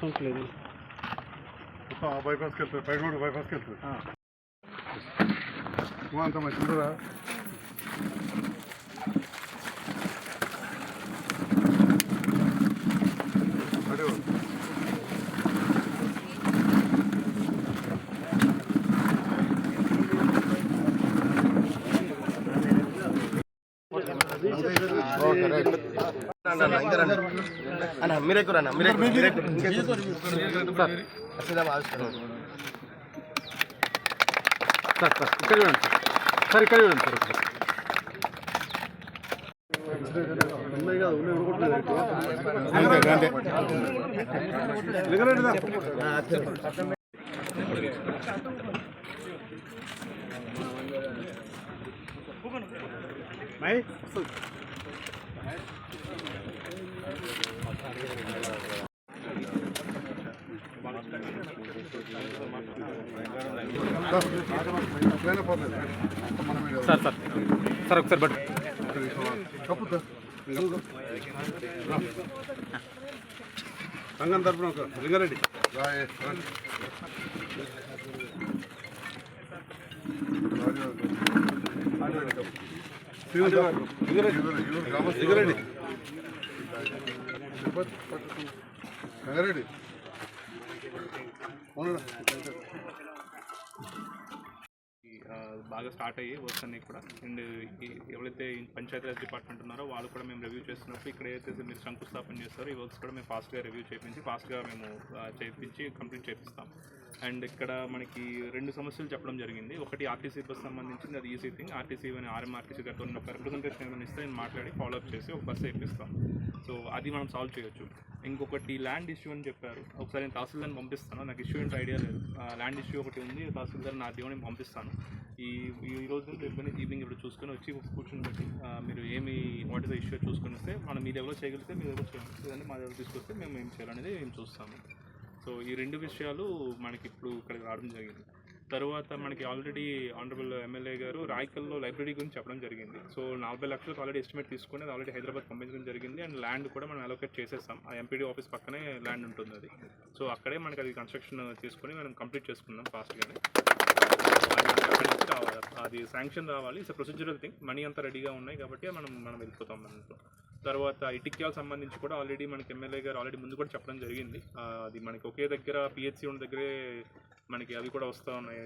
Sound లేదు మొత్తం ఆ బైపాస్కి వెళ్తుంది పైన కూడా బైపాస్కి వెళ్తుంది నువ్వు అంత మంచిదిరా అడే అన్న మీరే కూర అన్న మీరే మీరే సార్ సార్ ఇక్కడ చూడండి సార్. ఇక్కడ చూడండి సార్. అంతే అంతే మై ఎట్లయినా పర్లేదు అంత మనమే కదా. సార్ సార్ సార్ ఒకసారి బట్ సంఘం తరఫున ఒక లింగారెడ్డి రాయే రండి. లింగారెడ్డి. లింగారెడ్డి అవునా? బాగా స్టార్ట్ అయ్యి వర్క్స్ అన్నీ కూడా. అండ్ ఎవరైతే పంచాయతీరాజ్ డిపార్ట్మెంట్ ఉన్నారో వాళ్ళు కూడా మేము రివ్యూ చేస్తున్నప్పుడు ఇక్కడ ఏదైతే మీరు శంకుస్థాపన చేస్తారో ఈ వర్క్స్ కూడా మేము ఫాస్ట్గా రివ్యూ చేయించి ఫాస్ట్గా మేము చేయించి కంప్లీట్ చేపిస్తాం. అండ్ ఇక్కడ మనకి రెండు సమస్యలు చెప్పడం జరిగింది. ఒకటి ఆర్టీసీ బస్ సంబంధించింది అది ఈజీ థింగ్ ఆర్టీసీ అని ఆర్ఎంఆర్టీసీ గారితో ఉన్న ఒక రిప్రజెంటేషన్ ఏమైనా ఇస్తే నేను మాట్లాడి ఫాలోఅప్ చేసి ఒక బస్సు వేపిస్తాం సో అది మనం సాల్వ్ చేయొచ్చు. ఇంకొకటి ల్యాండ్ ఇష్యూ అని చెప్పారు. ఒకసారి నేను తహసీల్దార్ని పంపిస్తాను. నాకు ఇష్యూ ఏంటో ఐడియా లేదు. ల్యాండ్ ఇష్యూ ఒకటి ఉంది. తహసీల్దార్ నా దేవుని పంపిస్తాను. ఈ ఈ రోజు నుంచి రేపు ఈవినింగ్ ఇప్పుడు చూసుకొని వచ్చి కూర్చొని బట్టి మీరు ఏమి వాట్ ఇస్ ద ఇష్యూ చూసుకొని వస్తే మనం మీ దగ్గర చేయగలిగితే మీ దగ్గర చేయాలి లేదంటే మా దగ్గర తీసుకొస్తే మేము ఏం చేయాలనేది మేము చూస్తాము. సో ఈ రెండు విషయాలు మనకి ఇప్పుడు ఇక్కడికి రావడం జరిగింది. తర్వాత మనకి ఆల్రెడీ ఆనరబుల్ ఎమ్మెల్యే గారు రాయకల్లో లైబ్రరీ గురించి చెప్పడం జరిగింది. సో నలభై లక్షలకు ఆల్రెడీ ఎస్టిమేట్ తీసుకుని అది ఆల్రెడీ హైదరాబాద్ పంపించడం జరిగింది. అండ్ ల్యాండ్ కూడా మనం అలొకేట్ చేసేస్తాం. ఆ ఎంపీడీ ఆఫీస్ పక్కనే ల్యాండ్ ఉంటుంది అది సో అక్కడే మనకి అది కన్స్ట్రక్షన్ తీసుకుని మనం కంప్లీట్ చేసుకుందాం ఫాస్ట్గానే అది అక్కడి నుంచి రావాలి అది శాంక్షన్ రావాలి. ఇట్స్ ప్రొసీజరల్ థింగ్ మనీ అంతా రెడీగా ఉన్నాయి కాబట్టి మనం మనం వెళ్ళిపోతాం దాంట్లో తర్వాత ఇటిక్యాల్ సంబంధించి కూడా ఆల్రెడీ మనకి ఎమ్మెల్యే గారు ఆల్రెడీ ముందు కూడా చెప్పడం జరిగింది. అది మనకి ఒకే దగ్గర పిహెచ్సి ఉన్న దగ్గరే మనకి అవి కూడా వస్తూ ఉన్నాయి.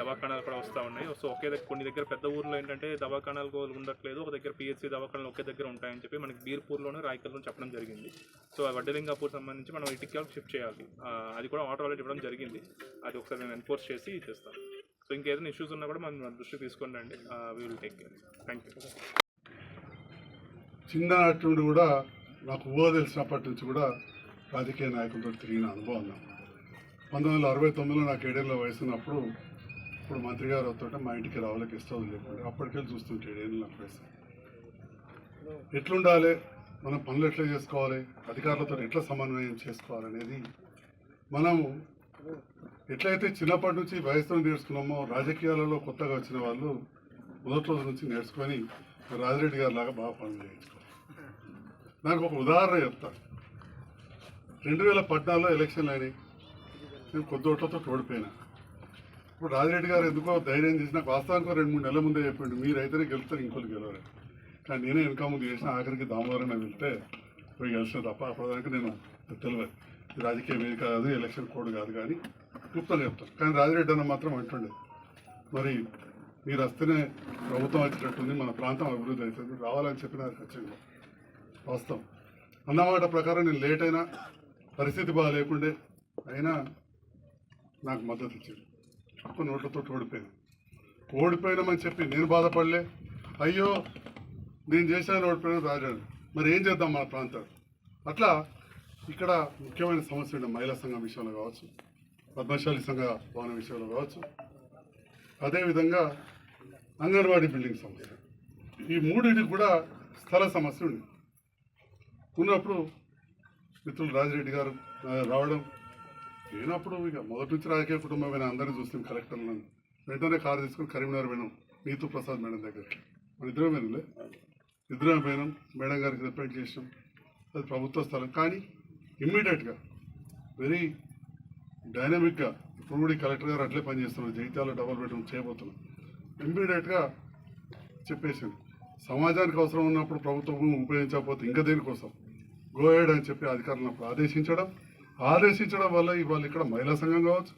దవాఖానాలు కూడా వస్తూ ఉన్నాయి. సో ఒకే దగ్గర కొన్ని దగ్గర పెద్ద ఊర్లో ఏంటంటే దవాఖానాలు ఉండట్లేదు. ఒక దగ్గర పిహెచ్సి దవాఖానాలు ఒకే దగ్గర ఉంటాయని చెప్పి మనకి బీర్పూర్లోనే రాయకల్లో చెప్పడం జరిగింది. సో ఆ వడ్డలింగాపూర్ సంబంధించి మనం ఇటిక్యాలకు షిఫ్ట్ చేయాలి. అది కూడా ఆర్డర్ ఆల్రెడీ ఇవ్వడం జరిగింది. అది ఒకసారి నేను ఎన్ఫోర్స్ చేసి చేస్తాం. సో ఇంకేదైనా ఇష్యూస్ ఉన్నా కూడా మనం మన దృష్టికి తీసుకోండి రండి we will take care thank you చిన్ననాటి నుండి కూడా నాకు ఊహ తెలిసినప్పటి నుంచి కూడా రాజకీయ నాయకులతో తిరిగిన అనుభవం పంతొమ్మిది వందల అరవై తొమ్మిదిలో నాకు ఏడేళ్ళ వయసు ఉన్నప్పుడు ఇప్పుడు మంత్రి గారు వస్తుంటే మా ఇంటికి రావాలకి ఇష్టం లేకుండా అప్పటికెళ్ళి చూస్తుంటే ఏడేళ్ళ నాకు వయసు. ఎట్లుండాలి? మనం పనులు ఎట్లా చేసుకోవాలి? అధికారులతో ఎట్లా సమన్వయం చేసుకోవాలనేది మనము ఎట్లయితే చిన్నప్పటి నుంచి వయసులో నేర్చుకున్నామో రాజకీయాలలో కొత్తగా వచ్చిన వాళ్ళు మొదటి రోజు నుంచి నేర్చుకొని రాజిరెడ్డి గారి లాగా బాగా పనులు చేయించుకోవాలి. నాకు ఒక ఉదాహరణ చెప్తాను రెండు వేల పద్నాలుగులో ఎలక్షన్లు అయినాయి. నేను కొద్ది ఓట్లతో ఓడిపోయినా. ఇప్పుడు రాజిరెడ్డి గారు ఎందుకో ధైర్యం చేసి నాకు వాస్తవానికి రెండు మూడు నెలల ముందే చెప్పిండు మీరైతేనే గెలుస్తారు ఇంకోటి గెలవరు. కానీ నేనే వెనక ముందు చేసిన ఆఖరికి దామోదరం వెళ్తే పోయి గెలిచిన తప్ప అప్పటిదాకా నేను తెలియదు. రాజకీయ వేదిక కాదు ఎలక్షన్ కోడ్ కాదు కానీ క్లుప్తంగా చెప్తాను కానీ రాజిరెడ్డి అన్న మాత్రం అంటుండే మరి మీరు వస్తేనే ప్రభుత్వం వచ్చినట్టుంది మన ప్రాంతం అభివృద్ధి అవుతుంది రావాలని చెప్పిన ఖచ్చితంగా వాస్తవం. అన్నమాట ప్రకారం నేను లేట్ అయినా పరిస్థితి బాగా లేకుండే అయినా నాకు మద్దతు ఇచ్చాడు. కొన్ని నోట్లతో ఓడిపోయాను. ఓడిపోయినామని చెప్పి నేను బాధపడలే. అయ్యో నేను చేశాను ఓడిపోయాను రాజాను మరి ఏం చేద్దాం మన ప్రాంతాలు అట్లా ఇక్కడ ముఖ్యమైన సమస్య ఉండే మహిళా సంఘం విషయంలో కావచ్చు పద్మశాలి సంఘ భవన విషయంలో కావచ్చు. అదేవిధంగా అంగన్వాడీ బిల్డింగ్ సమస్య. ఈ మూడింటికి కూడా స్థల సమస్య ఉంది. ఉన్నప్పుడు మిత్రులు రాజిరెడ్డి గారు రావడం లేనప్పుడు ఇక మొదటి నుంచి రాజకీయ కుటుంబమైన అందరినీ చూస్తాం కలెక్టర్లను వెంటనే కారు తీసుకుని కరీంనగర్ పోయినాం నీతు ప్రసాద్ మేడం దగ్గరికి. మన ఇద్దరం పోయినంలే ఇద్దరం పోయినాం. మేడం గారికి రిప్రెంట్ చేసాం అది ప్రభుత్వ స్థలం. కానీ ఇమ్మీడియట్గా వెరీ డైనమిక్గా ఇప్పుడు కూడా కలెక్టర్ గారు అట్లే పనిచేస్తున్నారు జైత్యాల డబల్ బెడ్రూమ్ చేయబోతున్నాం ఇమ్మీడియట్గా చెప్పేసింది. సమాజానికి అవసరం ఉన్నప్పుడు ప్రభుత్వం ఉపయోగించకపోతే ఇంకా దేనికోసం? గోయడ్ అని చెప్పి అధికారులను ఆదేశించడం. ఆదేశించడం వల్ల ఇవాళ ఇక్కడ మహిళా సంఘం కావచ్చు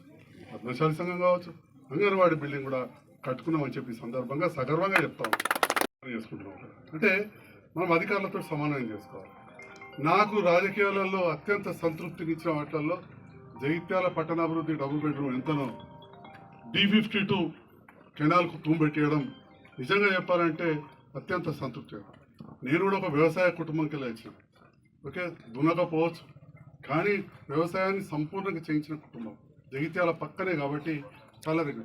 పద్మశాలి సంఘం కావచ్చు అంగన్వాడీ బిల్డింగ్ కూడా కట్టుకున్నామని చెప్పి సందర్భంగా సగర్వంగా చెప్తాం. చేసుకుంటున్నాం. అంటే మనం అధికారులతో సమన్వయం చేసుకోవాలి. నాకు రాజకీయాలలో అత్యంత సంతృప్తినిచ్చిన వాటిల్లో జైత్యాల పట్టణాభివృద్ధి డబుల్ బెడ్రూమ్ ఎంతనో డి ఫిఫ్టీ టూ కెనాల్కు తూము నిజంగా చెప్పాలంటే అత్యంత సంతృప్తి. నేను కూడా ఒక వ్యవసాయ కుటుంబంకి వెళ్ళి ఓకే? దున్నకపోవచ్చు. కానీ వ్యవసాయాన్ని సంపూర్ణంగా చేయించిన కుటుంబం. జగిత్యాల పక్కనే కాబట్టి చాలా దగ్గర.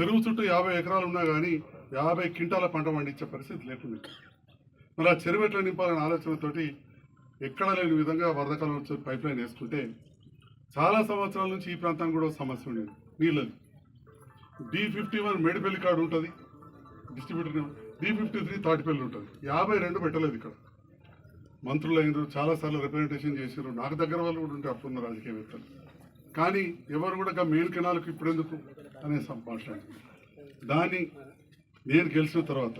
చెరువు చుట్టూ యాభై ఎకరాలు ఉన్నా కానీ యాభై క్వింటాల పంట పండించే పరిస్థితి లేకుండా మరి ఆ చెరువు ఎట్లా నింపాలనే ఆలోచనతోటి ఎక్కడ లేని విధంగా వరదకాలం వచ్చే పైప్ లైన్ వేసుకుంటే చాలా సంవత్సరాల నుంచి ఈ ప్రాంతానికి కూడా సమస్య ఉండేది. నీళ్ళది. D fifty one Medipalli card ఉంటుంది distributor D fifty three Tatipalli ఉంటుంది యాభై రెండు పెట్టలేదు ఇక్కడ. మంత్రులు అయినారు చాలాసార్లు రిప్రజెంటేషన్ చేశారు నాకు దగ్గర వాళ్ళు కూడా ఉంటే అప్పుడున్న రాజకీయవేత్తలు కానీ ఎవరు కూడా మెయిన్ కెనాల్కి ఇప్పుడు ఎందుకు అనే సంభాషణ దాన్ని నేను గెలిచిన తర్వాత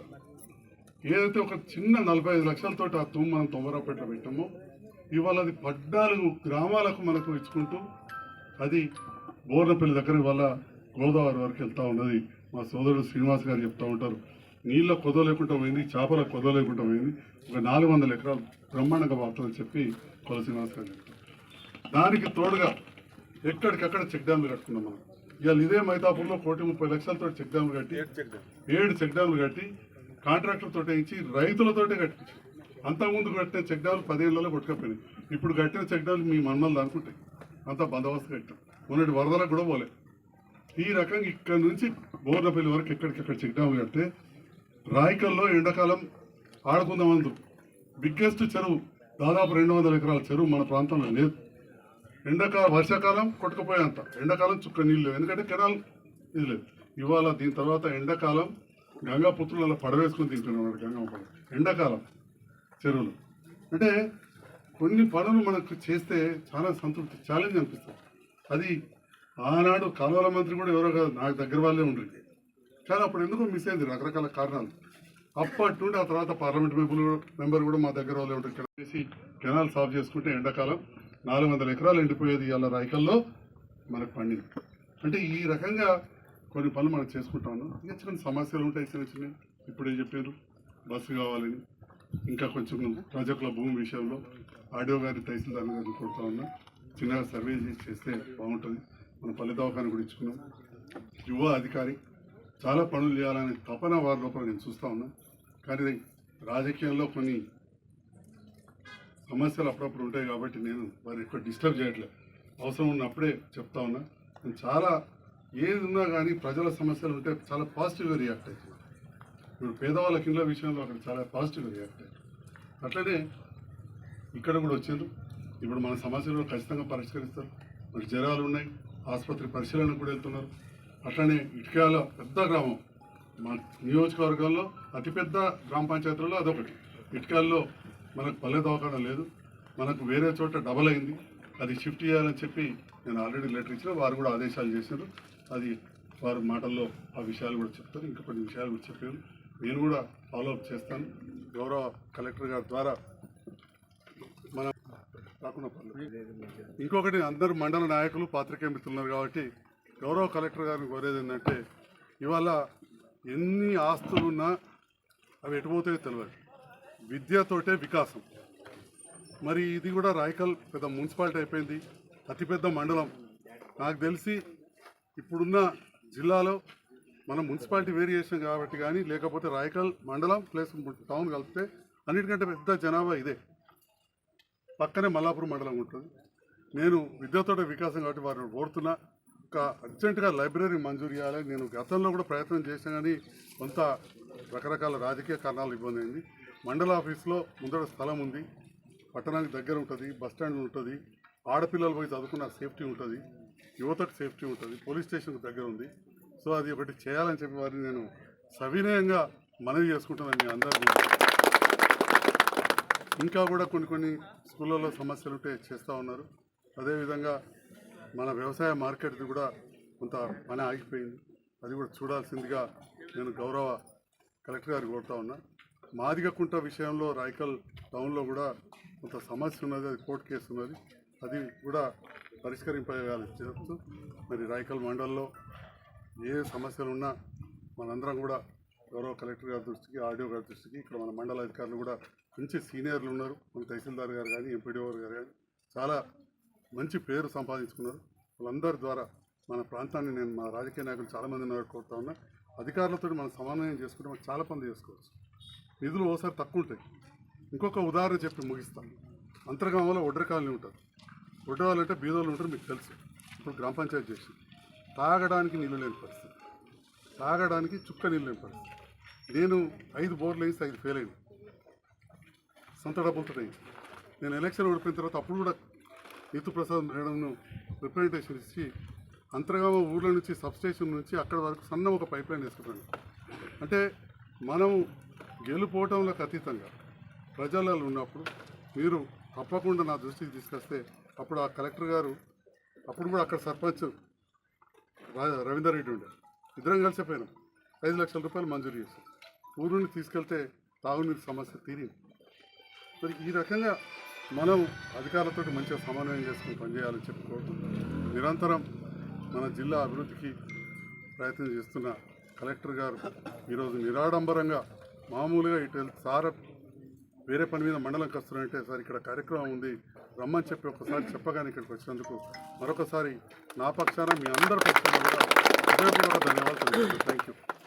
ఏదైతే ఒక చిన్న నలభై ఐదు లక్షలతో ఆ తుమ్ము మనం తొంభరపేట పెట్టామో ఇవాళ అది పద్నాలుగు గ్రామాలకు మనకు ఇచ్చుకుంటూ అది బోర్నపల్లి దగ్గర వల్ల గోదావరి వరకు వెళ్తా ఉన్నది. మా సోదరుడు శ్రీనివాస్ గారు చెప్తా ఉంటారు నీళ్ళ కొద లేకుండా పోయింది చేపల కొద లేకుండా పోయింది ఒక నాలుగు వందల ఎకరాలు బ్రహ్మాండంగా వాడుతుందని చెప్పి కొల శ్రీనివాస్ గారు చెప్తారు. దానికి తోడుగా ఎక్కడికక్కడ చెక్ డ్యామ్లు కట్టుకున్నాం మనం. ఇవాళ ఇదే మైతాపూర్లో కోటి ముప్పై లక్షలతో చెక్ డ్యామ్లు కట్టి ఏడు చెక్ డ్యామ్లు కట్టి కాంట్రాక్టర్తో ఇచ్చి రైతులతోటే కట్టించి. అంతకుముందు కట్టిన చెక్ డ్యాములు పదేళ్ళలో కొట్టుకపోయినాయి. ఇప్పుడు కట్టిన చెక్ డ్యాములు మీ మన్నలు అనుకుంటాయి అంతా బందోబస్తు కట్టాం మొన్నటి వరదలకు కూడా పోలే. ఈ రకంగా ఇక్కడ నుంచి బోర్నపల్లి వరకు ఎక్కడికెక్కడ చెక్ డ్యాములు కడితే రాయకల్లో ఎండాకాలం ఆడుకుందామందు బిగ్గెస్ట్ చెరువు దాదాపు రెండు వందల ఎకరాల చెరువు మన ప్రాంతంలో లేదు. ఎండాకాలం వర్షాకాలం కొట్టుకుపోయేంత. ఎండాకాలం చుక్క నీళ్ళు లేవు. ఎందుకంటే కెనాల్ ఇది లేదు. ఇవాళ దీని తర్వాత ఎండాకాలం గంగా పుత్రులలో పడవేసుకొని తింటున్నాడు గంగా ఎండాకాలం చెరువులు. అంటే కొన్ని పనులు మనకు చేస్తే చాలా సంతృప్తి ఛాలెంజ్ అనిపిస్తుంది. అది ఆనాడు కాలువల మంత్రి కూడా ఎవరో కాదు నాకు దగ్గర వాళ్ళే ఉండేది కానీ అప్పుడు ఎందుకో మిస్ అయింది రకరకాల కారణాలు. అప్పటి నుండి ఆ తర్వాత పార్లమెంట్ మెంబర్ మెంబర్ కూడా మా దగ్గర వాళ్ళే ఉంటారు ఇక్కడ. చేసి కెనాల్ సాఫ్ చేసుకుంటే ఎండాకాలం నాలుగు వందల ఎకరాలు ఎండిపోయేది ఇవాళ రైకల్లో మనకు పండింది. అంటే ఈ రకంగా కొన్ని పనులు మనం చేసుకుంటా ఉన్నాం ఇంకా చిన్న సమస్యలు ఉంటాయి చిన్న చిన్న. ఇప్పుడే చెప్పారు బస్సు కావాలని. ఇంకా కొంచెం ప్రాజెక్టుల భూమి విషయంలో ఆడియో గారి తహసీల్దార్ గారిని కొడుతా ఉన్నా. చిన్నగా సర్వే చేసి చేస్తే బాగుంటుంది. మన పల్లె దవాఖాన కూడా ఇచ్చుకున్నాం. యువ అధికారి చాలా పనులు చేయాలనే తపన వారి లోపల నేను చూస్తా ఉన్నా. కానీ రాజకీయాల్లో కొన్ని సమస్యలు అప్పుడప్పుడు ఉంటాయి కాబట్టి నేను వారిని ఎక్కువ డిస్టర్బ్ చేయట్లేదు అవసరం ఉన్నప్పుడే చెప్తా ఉన్నా. నేను చాలా ఏది ఉన్నా కానీ ప్రజల సమస్యలు ఉంటే చాలా పాజిటివ్గా రియాక్ట్ అవుతున్నారు ఇప్పుడు పేదవాళ్ళ కింద విషయంలో అక్కడ చాలా పాజిటివ్గా రియాక్ట్ అయ్యారు అట్లనే ఇక్కడ కూడా వచ్చారు. ఇప్పుడు మన సమస్యలు ఖచ్చితంగా పరిష్కరిస్తారు. మరి జ్వరాలు ఉన్నాయి. ఆసుపత్రి పరిశీలనకు కూడా వెళ్తున్నారు. అట్లనే ఇటుకాల పెద్ద గ్రామం మా నియోజకవర్గంలో అతిపెద్ద గ్రామ పంచాయతీలలో అదొకటి. ఇటుకాల్లో మనకు పల్లె దవాఖాన లేదు. మనకు వేరే చోట డబల్ అయింది. అది షిఫ్ట్ చేయాలని చెప్పి నేను ఆల్రెడీ లెటర్ ఇచ్చిన. వారు కూడా ఆదేశాలు చేశారు. అది వారి మాటల్లో ఆ విషయాలు కూడా చెప్తారు ఇంకా కొన్ని విషయాలు కూడా చెప్పారు. నేను కూడా ఫాలో అప్ చేస్తాను. గౌరవ కలెక్టర్ గారి ద్వారా మన రాకుండా పర్లేదు ఇంకొకటి అందరు మండల నాయకులు పాత్రికేయ మిత్రులున్నారు కాబట్టి గౌరవ కలెక్టర్ గారిని కోరేది ఏంటంటే ఇవాళ ఎన్ని ఆస్తులు ఉన్నా అవి ఎటుపోతాయో తెలియదు విద్యతోటే వికాసం. మరి ఇది కూడా రాయకల్ పెద్ద మున్సిపాలిటీ అయిపోయింది. అతిపెద్ద మండలం. నాకు తెలిసి ఇప్పుడున్న జిల్లాలో మనం మున్సిపాలిటీ వేరియేషన్ కాబట్టి కానీ లేకపోతే రాయకల్ మండలం ప్లస్ టౌన్ కలిపితే అన్నిటికంటే పెద్ద జనాభా ఇదే. పక్కనే మల్లాపురం మండలం ఉంటుంది. నేను విద్యతోట వికాసం కాబట్టి వారిని కోరుతున్నా. ఒక అర్జెంటుగా లైబ్రరీ మంజూరు చేయాలని నేను గతంలో కూడా ప్రయత్నం చేశాను కానీ కొంత రకరకాల రాజకీయ కారణాలు ఇబ్బంది అయింది. మండల ఆఫీస్లో ముందర స్థలం ఉంది. పట్టణానికి దగ్గర ఉంటుంది బస్ స్టాండ్ ఉంటుంది. ఆడపిల్లలు పోయి చదువుకున్న సేఫ్టీ ఉంటుంది. యువతకు సేఫ్టీ ఉంటుంది పోలీస్ స్టేషన్ దగ్గర ఉంది. సో అది ఒకటి చేయాలని చెప్పి వారిని నేను సవినయంగా మనవి చేసుకుంటున్నాను మీ అందరికీ ఇంకా కూడా కొన్ని కొన్ని స్కూళ్ళలో సమస్యలు ఉంటే చేస్తూ ఉన్నారు. అదేవిధంగా మన వ్యవసాయ మార్కెట్ది కూడా కొంత పని ఆగిపోయింది. అది కూడా చూడాల్సిందిగా నేను గౌరవ కలెక్టర్ గారికి కోరుతా ఉన్నా. మాదిగకుంట విషయంలో రాయకల్ టౌన్లో కూడా కొంత సమస్య ఉన్నది అది కోర్టు కేసు ఉన్నది. అది కూడా పరిష్కరింపజేయాలని చెప్తూ మరి రాయకల్ మండల్లో ఏ సమస్యలు ఉన్నా మనందరం కూడా గౌరవ కలెక్టర్ గారి దృష్టికి ఆర్డీఓ గారి దృష్టికి ఇక్కడ మన మండల అధికారులు కూడా మంచి సీనియర్లు ఉన్నారు. మన తహసీల్దార్ గారు కానీ ఎంపీడీఓ గారు కానీ చాలా మంచి పేరు సంపాదించుకున్నారు. వాళ్ళందరి ద్వారా మన ప్రాంతాన్ని నేను మా రాజకీయ నాయకులు చాలామంది ఉన్నారు కోరుతా ఉన్నా. అధికారులతో మనం సమన్వయం చేసుకుంటే మనం చాలా పనులు చేసుకోవచ్చు. నిధులు ఓసారి తక్కువ ఉంటాయి. ఇంకొక ఉదాహరణ చెప్పి ముగిస్తాను అంతర్గామంలో ఒడ్రకాలని ఉంటారు ఉంటుంది వాళ్ళు అంటే బీదోళ్ళు ఉంటారు మీకు తెలుసు. ఇప్పుడు గ్రామ పంచాయతీ చేసి తాగడానికి నీళ్ళు లేని పరిస్థితి. తాగడానికి చుక్క నీళ్ళు లేని పరిస్థితి. నేను ఐదు బోర్లు వేసి ఐదు ఫెయిల్ అయింది సొంత డబ్బులతో నేను. ఎలక్షన్ ఓడిపోయిన తర్వాత అప్పుడు కూడా నీతు ప్రసాద్ మేడంను రిప్రజెంటేషన్ ఇచ్చి అంతర్గామ ఊర్ల నుంచి సబ్స్టేషన్ నుంచి అక్కడ వరకు సన్న ఒక పైప్ లైన్ వేసుకుంటాను అంటే మనం గెలుపోవటంలోకి అతీతంగా ప్రజలలో ఉన్నప్పుడు మీరు తప్పకుండా నా దృష్టికి తీసుకొస్తే అప్పుడు ఆ కలెక్టర్ గారు అప్పుడు కూడా అక్కడ సర్పంచ్ రవీందర్ రెడ్డి ఉండే. ఇద్దరం కలిసి పోయినాం. ఐదు లక్షల రూపాయలు మంజూరు చేశాం. ఊరు నుండి తీసుకెళ్తే తాగునీరు సమస్య తీరింది. మరి ఈ రకంగా మనం అధికారులతో మంచిగా సమన్వయం చేసుకుని పనిచేయాలని చెప్పుకోవడం నిరంతరం మన జిల్లా అభివృద్ధికి ప్రయత్నం చేస్తున్న కలెక్టర్ గారు ఈరోజు నిరాడంబరంగా మామూలుగా ఇటు సార వేరే పని మీద మండలంకి వస్తున్నారంటే సార్ ఇక్కడ కార్యక్రమం ఉంది. రమ్మని చెప్పి ఒకసారి చెప్పగానే ఇక్కడికి వచ్చినందుకు మరొకసారి నా పక్షాన మీ అందరి పక్షాన కూడా ధన్యవాదాలు థ్యాంక్ యూ